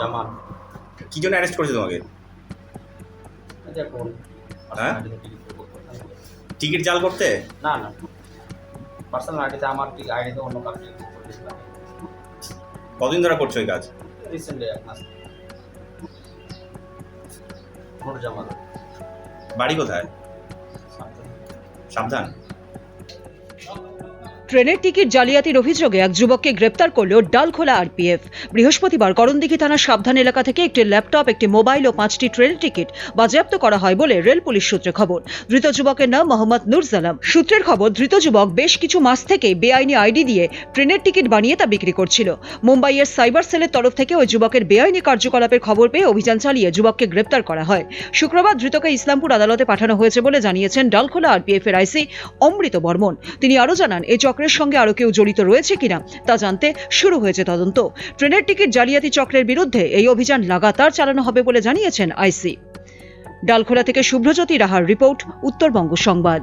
জামান কি জন্য অ্যারেস্ট করেছে তোমাকে? হ্যাঁ? টিকিট জাল করতে? না না। পার্সোনাল আইডিতে আমার ঠিক আইডিতে অন্য করতেছিলাম কতদিন ধরে করছ এই কাজ? রিসেন্টলি মাস বাড়ি কোথায়? সাবধান। ট্রেনের টিকিট জালিয়াতির অভিযোগে এক যুবককে গ্রেপ্তার করল ডালখোলা আরপিএফ। বৃহস্পতিবার করণদিঘি থানার সাবধান এলাকা থেকে একটি ল্যাপটপ, একটি মোবাইল ও পাঁচটি ট্রেন টিকিট বাজেয়াপ্ত করা হয় বলে রেল পুলিশ সূত্রে খবর। ধৃত যুবকের নাম মোহাম্মদ নুরজালাম সূত্রের খবর, ধৃত যুবক বেশ কিছু মাস থেকে বেআইনি আইডি দিয়ে ট্রেনের টিকিট বানিয়ে তা বিক্রি করছিল। মুম্বাইয়ের সাইবার সেলের তরফ থেকে ওই যুবকের বেআইনি কার্যকলাপের খবর পেয়ে অভিযান চালিয়ে যুবককে গ্রেপ্তার করা হয়। শুক্রবার ধৃতকে ইসলামপুর আদালতে পাঠানো হয়েছে বলে জানিয়েছেন ডালখোলা আরপিএফ এর আইসি অমৃত বর্মন। তিনি আরও জানান এই চক্রের সঙ্গে আরও কেউ জড়িত রয়েছে কিনা তা জানতে শুরু হয়েছে তদন্ত। ট্রেনের টিকিট জালিয়াতি চক্রের বিরুদ্ধে এই অভিযান লাগাতার চালানো হবে বলে জানিয়েছেন আইসি। ডালখোলা থেকে শুভ্রজ্যোতি রাহার রিপোর্ট, উত্তরবঙ্গ সংবাদ।